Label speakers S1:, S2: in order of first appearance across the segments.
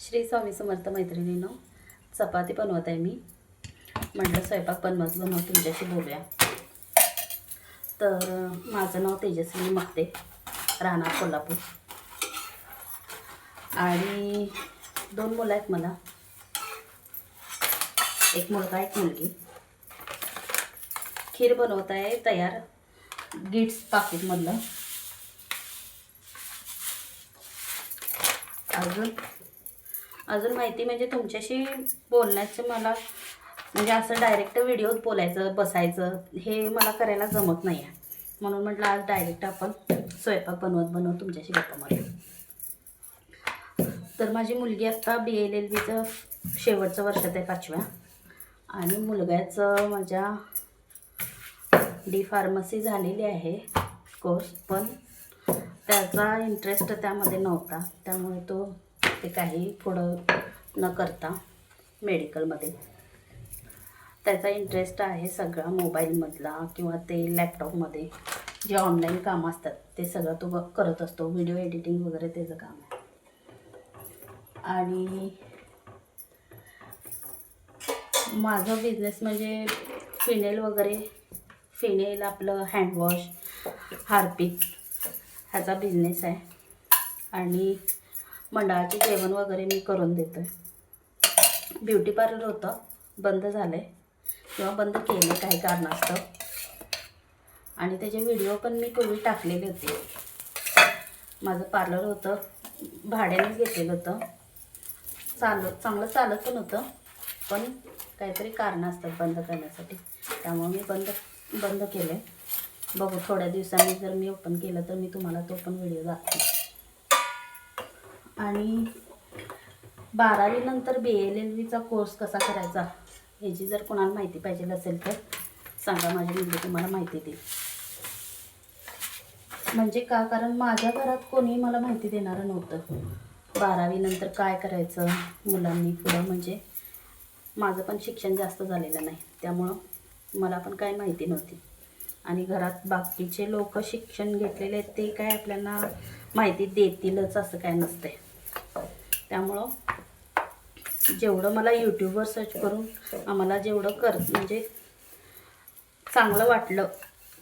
S1: श्री स्वामी समर्थ मैत्रिणीनं चपाती बनवत आहे मी. म्हटलं स्वयंपाक बनवत बनवत तुमच्याशी बोलूया. तर माझं नाव तेजस्वी मगते राहणार कोल्हापूर. आणि दोन मुलं आहेत मला. एक मुलगा एक मुलगी. खीर बनवत आहे तयार गिट्स पाकिटमधलं. अजून अजून माहिती म्हणजे तुमच्याशी बोलण्याचं मला म्हणजे असं डायरेक्ट व्हिडिओत बोलायचं बसायचं हे मला करायला जमत नाही आहे म्हणून म्हटलं आज डायरेक्ट आपण स्वयंपाक बनवत बनवत तुमच्याशी गप्पा मारू तर माझी मुलगी आत्ता बी एल एल बीचं शेवटचं वर्षात आहे पाचव्या. आणि मुलग्याचं माझ्या डी फार्मसी झालेली आहे कोर्स पण त्याचा इंटरेस्ट त्यामध्ये नव्हता. त्यामुळे तो ते काही पुढं न करता मेडिकलमध्ये. त्याचा इंटरेस्ट आहे सगळा मोबाईलमधला किंवा ते लॅपटॉपमध्ये जे ऑनलाईन कामं असतात ते सगळं तो ब- करत असतो. व्हिडिओ एडिटिंग वगैरे त्याचं काम आहे. आणि माझं बिझनेस म्हणजे फिनेल वगैरे. फिनेल आपलं हँडवॉश हार्पिक ह्याचा बिझनेस आहे. आणि मंडळाचे जेवण वगैरे मी करून देतो आहे ब्युटी पार्लर होतं बंद झालं आहे किंवा बंद केलं काही कारणास्तव. आणि त्याचे व्हिडिओ पण मी पूर्वी टाकलेले होते. माझं पार्लर होतं भाड्यानेच घेतलेलं होतं. चालत चांगलं चालत पण होतं पण काहीतरी कारणं असतात बंद करण्यासाठी. त्यामुळे मी बंद बंद केलं आहे बघू थोड्या दिवसांनी जर मी ओपन केलं तर मी तुम्हाला तो पण व्हिडिओ दाखवेन. आणि बारावीनंतर बी एल एल बीचा कोर्स कसा करायचा ह्याची जर कोणाला माहिती पाहिजे असेल तर सांगा माझी मुलगी तुम्हाला माहिती देईल. म्हणजे का? कारण माझ्या घरात कोणी मला माहिती देणारं नव्हतं. बारावीनंतर काय करायचं मुलांनी पुढं? म्हणजे माझं पण शिक्षण जास्त झालेलं नाही त्यामुळं मला पण काय माहिती नव्हती. आणि घरात बाकीचे लोक शिक्षण घेतलेले आहेत ते काय आपल्याला माहिती देतीलच असं काय नसते त्यामुळं जेवढं मला यूट्यूबवर सर्च करून आम्हाला जेवढं कर म्हणजे चांगलं वाटलं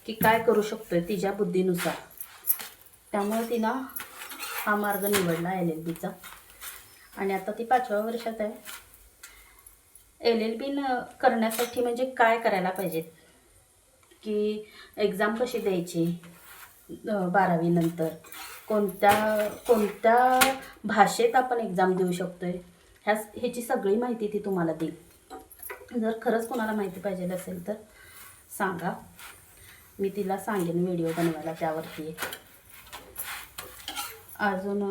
S1: की काय करू शकतो आहे तिच्या बुद्धीनुसार. त्यामुळे तिनं हा मार्ग निवडला एल एल बीचा आणि आता ती पाचव्या वर्षात आहे. एल एल बी न करण्यासाठी म्हणजे काय करायला पाहिजे? की एक्झाम कशी द्यायची? बारावीनंतर कोणत्या कोणत्या भाषेत आपण एक्झाम देऊ शकतो आहे ह्या ह्याची सगळी माहिती ती तुम्हाला देईल. जर खरंच कोणाला माहिती पाहिजे असेल तर सांगा. मी तिला सांगेन व्हिडिओ बनवायला त्यावरती. अजून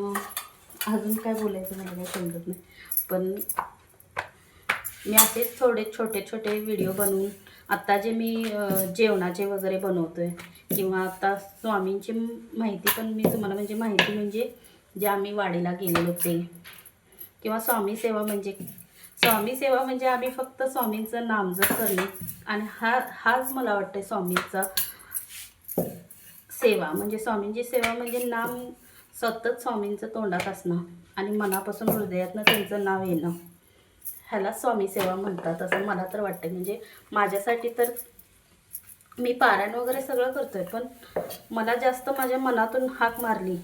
S1: अजून काय बोलायचं मला काही समजत नाही. पण मी असेच थोडे छोटे छोटे व्हिडिओ बनवून आत्ता जे मी जेवणाचे वगैरे बनवतो आहे किंवा आत्ता स्वामींची माहिती पण मी तुम्हाला म्हणजे माहिती म्हणजे जे आम्ही वाडीला गेलेलो ते किंवा स्वामी सेवा म्हणजे स्वामी सेवा म्हणजे आम्ही फक्त स्वामींचं नामजप करणे आणि हा हाच मला वाटतं स्वामींचा सेवा. म्हणजे स्वामींची सेवा म्हणजे नाम सतत स्वामींचं तोंडात असणं आणि मनापासून हृदयातनं त्यांचं नाव येणं. ह्याला स्वामी सेवा म्हणतात असं मला तर वाटतं म्हणजे माझ्यासाठी तर मी पारायण वगैरे सगळं करतोय पण मला जास्त माझ्या मनातून हाक मारली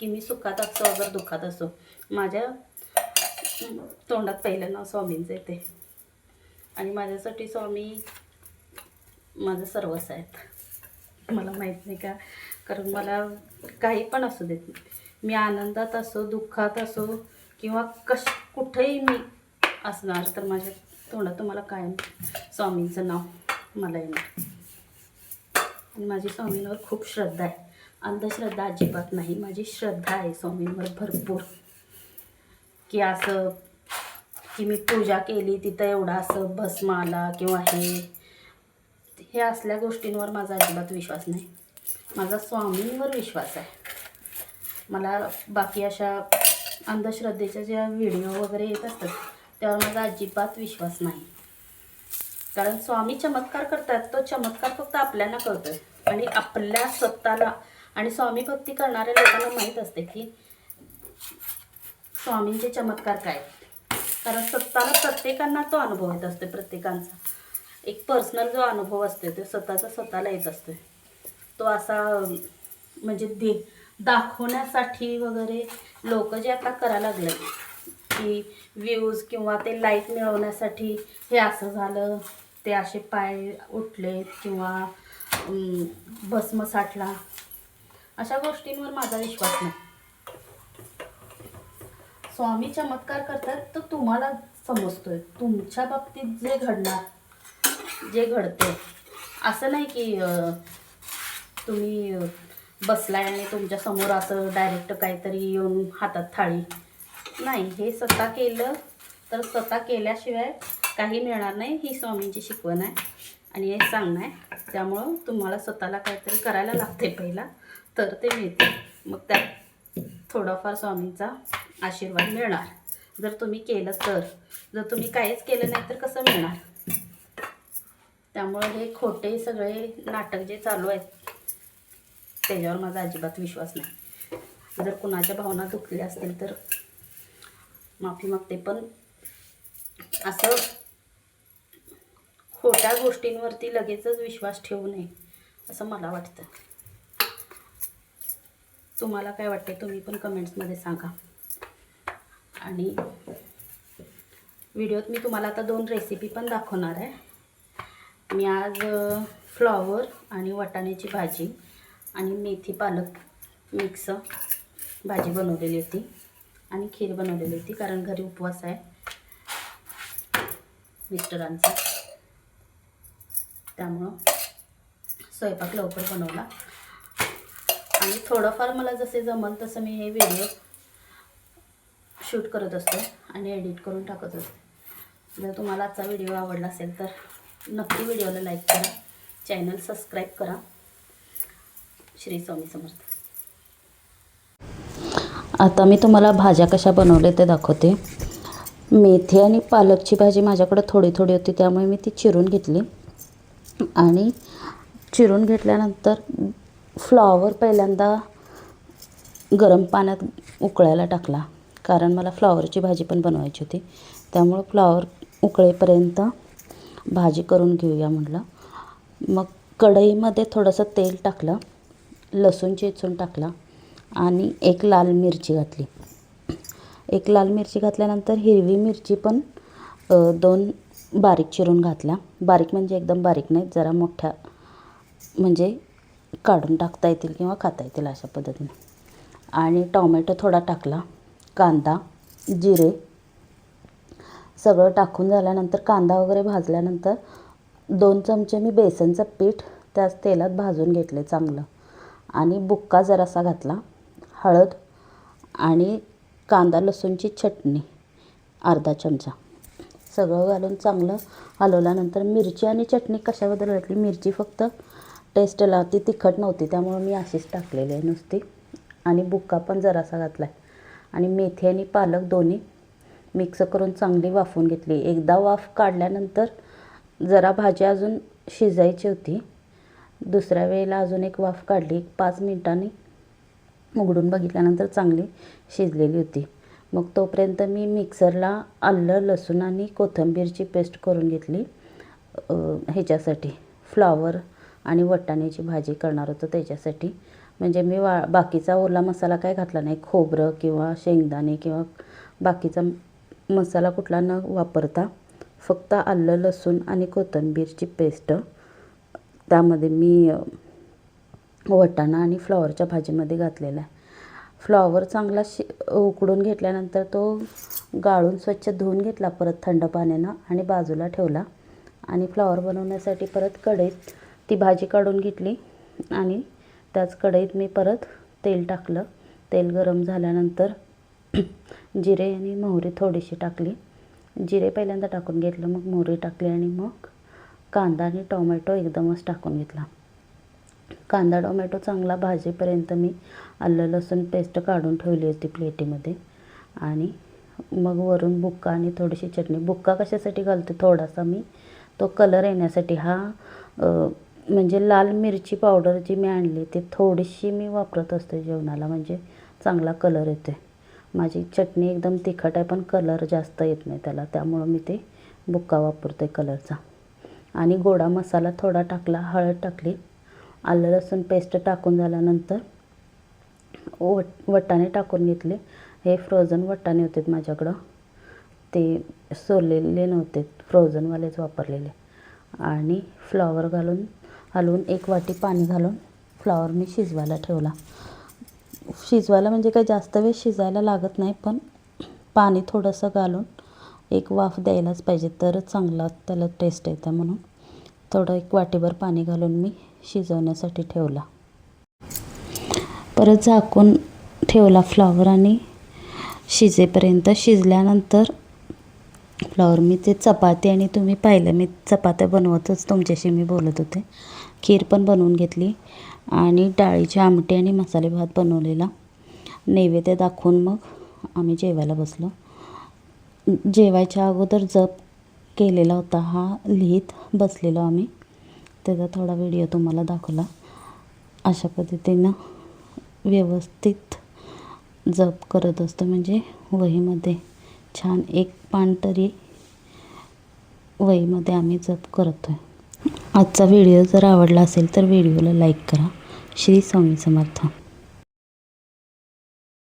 S1: की मी सुखात असो अगर दुःखात असो. माझ्या तोंडात पहिलं नाव स्वामींचं येते. आणि माझ्यासाठी स्वामी माझं सर्वच आहेत. मला माहीत नाही का? कारण मला काही पण असू देत मी आनंदात असो दुःखात असो किंवा कश कुठेही मी असणार तर माझ्या तोंडात तुम्हाला कायम स्वामींचं नाव मला येणार. आणि माझी स्वामींवर खूप श्रद्धा आहे. अंधश्रद्धा अजिबात नाही. माझी श्रद्धा आहे स्वामींवर भरपूर. की असं की मी पूजा केली तिथं एवढा असं भस्म आला किंवा हे हे असल्या गोष्टींवर माझा अजिबात विश्वास नाही. माझा स्वामींवर विश्वास आहे. मला बाकी अशा अंधश्रद्धेच्या ज्या व्हिडिओ वगैरे येत असतात त्यावर माझा अजिबात विश्वास नाही. कारण स्वामी चमत्कार करतात तो चमत्कार फक्त आपल्याला कळतोय. आणि आपल्या स्वतःला आणि स्वामी भक्ती करणाऱ्या लोकांना माहीत असते की स्वामींचे चमत्कार काय? कारण स्वतःला प्रत्येकांना तो अनुभव येत असतो प्रत्येकांचा. एक पर्सनल जो अनुभव असतो तो स्वतःचा स्वतःला येत असतो तो असा म्हणजे दे दाखवण्यासाठी वगैरे लोक जे आता करायला लागले की व्ह्यूज किंवा ते लाईक मिळवण्यासाठी हे असं झालं. ते असे पाय उठलेत किंवा भस्म साठला. अशा गोष्टींवर माझा विश्वास नाही. स्वामी चमत्कार करतात तर तुम्हाला समजतोय. तुमच्या बाबतीत जे घडणार जे घडते असं नाही की तुम्ही बसलाय आणि तुमच्यासमोर असं डायरेक्ट काहीतरी येऊन हातात थाळी नाही हे स्वतः केलं तर स्वतः केल्याशिवाय काही मिळणार नाही. ही स्वामींची शिकवण आहे आणि हे सांगणं आहे. त्यामुळं तुम्हाला स्वतःला काहीतरी करायला लागते पहिला तर ते मिळते. मग त्यात थोडाफार स्वामींचा आशीर्वाद मिळणार. जर तुम्ही केलं तर. जर तुम्ही काहीच केलं नाही तर कसं मिळणार? त्यामुळं हे खोटे सगळे नाटक जे चालू आहेत त्याच्यावर माझा अजिबात विश्वास नाही. जर कुणाच्या भावना दुखल्या असतील तर माफी मागते पण असं खोट्या गोष्टींवरती लगेचच विश्वास ठेवू नये असं मला वाटतं. तुम्हाला काय वाटते तुम्ही पण कमेंट्समध्ये सांगा. आणि व्हिडिओत मी तुम्हाला आता दोन रेसिपी पण दाखवणार आहे. मी आज फ्लॉवर आणि वाटाण्याची भाजी आणि मेथी पालक मिक्स भाजी बनवलेली होती. आणि खीर बनवलेली होती कारण घरी उपवास आहे. मिस्टरांचा. त्यामुळं स्वयंपाक लवकर बनवला. आणि थोडंफार मला जसे जमल तसं मी हे व्हिडिओ शूट करत असतो आणि एडिट करून टाकत असते. जर तुम्हाला आजचा व्हिडिओ आवडला असेल तर नक्की व्हिडिओला लाईक करा. चॅनल सबस्क्राईब करा. श्री स्वामी समर्थ. आता मी तुम्हाला भाज्या कशा बनवल्या ते दाखवते. मेथी आणि पालकची भाजी माझ्याकडे थोडी थोडी होती त्यामुळे मी ती चिरून घेतली. आणि चिरून घेतल्यानंतर फ्लॉवर पहिल्यांदा गरम पाण्यात उकळायला टाकला कारण मला फ्लॉवरची भाजी पण बनवायची होती. त्यामुळं फ्लॉवर उकळेपर्यंत भाजी करून घेऊया म्हटलं. मग कढईमध्ये थोडंसं तेल टाकलं लसूण चेचून टाकला. आणि एक लाल मिरची घातली. एक लाल मिरची घातल्यानंतर हिरवी मिरची पण दोन बारीक चिरून घातल्या. बारीक म्हणजे एकदम बारीक नाही जरा मोठ्या म्हणजे काढून टाकता येतील किंवा खाता येतील अशा पद्धतीने. आणि टॉमॅटो थोडा टाकला कांदा जिरे सगळं टाकून झाल्यानंतर कांदा वगैरे भाजल्यानंतर दोन चमचे मी बेसनचं पीठ त्याच तेलात भाजून घेतले चांगलं. आणि बुक्का जरासा घातला. हळद आणि कांदा लसूणची चटणी अर्धा चमचा. सगळं घालून चांगलं हलवल्यानंतर मिरची आणि चटणी कशाबद्दल घातली? मिरची फक्त टेस्टला ती तिखट नव्हती त्यामुळं मी अशीच टाकलेली आहे नुसती. आणि बुक्का पण जरासा घातला आहे आणि मेथी आणि पालक दोन्ही मिक्स करून चांगली वाफून घेतली. एकदा वाफ काढल्यानंतर जरा भाजी अजून शिजायची होती. दुसऱ्या वेळेला अजून एक वाफ काढली. एक पाच मिनिटांनी उघडून बघितल्यानंतर चांगली शिजलेली होती. मग तोपर्यंत मी मिक्सरला आलं लसूण आणि कोथिंबीरची पेस्ट करून घेतली. ह्याच्यासाठी फ्लॉवर आणि वटाण्याची भाजी करणार होतं त्याच्यासाठी. म्हणजे मी वा बाकीचा ओला मसाला काय घातला नाही. खोबरं किंवा शेंगदाणे किंवा बाकीचा मसाला कुठला न वापरता फक्त आलं लसूण आणि कोथिंबीरची पेस्ट. त्यामध्ये मी वटाणा आणि फ्लॉवरच्या भाजीमध्ये घातलेला आहे. फ्लॉवर चांगला शि उकडून घेतल्यानंतर तो गाळून स्वच्छ धुवून घेतला. परत थंड पाण्यानं आणि बाजूला ठेवला. आणि फ्लॉवर बनवण्यासाठी परत कढईत ती भाजी काढून घेतली. आणि त्याच कढईत मी परत तेल टाकलं. तेल गरम झाल्यानंतर जिरे आणि मोहरी थोडीशी टाकली. जिरे पहिल्यांदा टाकून घेतलं मग मोहरी टाकली आणि मग कांदा आणि टोमॅटो एकदमच टाकून घेतला. कांदा टोमॅटो चांगला भाजीपर्यंत मी आलं लसूण पेस्ट काढून ठेवली होती प्लेटीमध्ये. आणि मग वरून बुक्का आणि थोडीशी चटणी. बुक्का कशासाठी घालते? थोडासा मी तो कलर येण्यासाठी. हा म्हणजे लाल मिरची पावडर जी मी आणली ती थोडीशी मी वापरत असते जेवणाला. म्हणजे चांगला कलर येते. माझी चटणी एकदम तिखट आहे पण कलर जास्त येत नाही त्याला. त्यामुळं मी ते बुक्का वापरते कलरचा. आणि गोडा मसाला थोडा टाकला हळद टाकली. आलं लसूण पेस्ट टाकून झाल्यानंतर वट वटाणे टाकून घेतले. हे फ्रोझन वटाणे होते माझ्याकडं. ते सोललेले नव्हते फ्रोझनवालेच वापरलेले. आणि फ्लॉवर घालून हलवून एक वाटी पाणी घालून फ्लॉवर मी शिजवायला ठेवला. शिजवायला म्हणजे काही जास्त वेळ शिजायला लागत नाही पण पाणी थोडंसं घालून एक वाफ द्यायलाच पाहिजे तरच चांगला त्याला टेस्ट येतं म्हणून. थोडं एक वाटीभर पाणी घालून मी शिजवण्यासाठी ठेवला. परत झाकून ठेवला फ्लॉवर आणि शिजेपर्यंत. शिजल्यानंतर फ्लॉवर मी ते चपाती आणि तुम्ही पाहिलं मी चपात्या बनवतच तुमच्याशी मी बोलत होते. खीर पण बनवून घेतली आणि डाळीची आमटी आणि मसाले भात बनवलेला. नैवेद्य दाखवून मग आम्ही जेवायला बसलो. जेवायच्या अगोदर जप केलेला होता हा लिहित बसलेलो आम्ही. त्याचा थोडा व्हिडिओ तुम्हाला दाखवला. अशा पद्धतीनं व्यवस्थित जप करत असतो. म्हणजे वहीमध्ये छान एक पान तरी वहीमध्ये आम्ही जप करतो आहे आजचा व्हिडिओ जर आवडला असेल तर व्हिडिओला लाईक करा. श्री स्वामी समर्थ.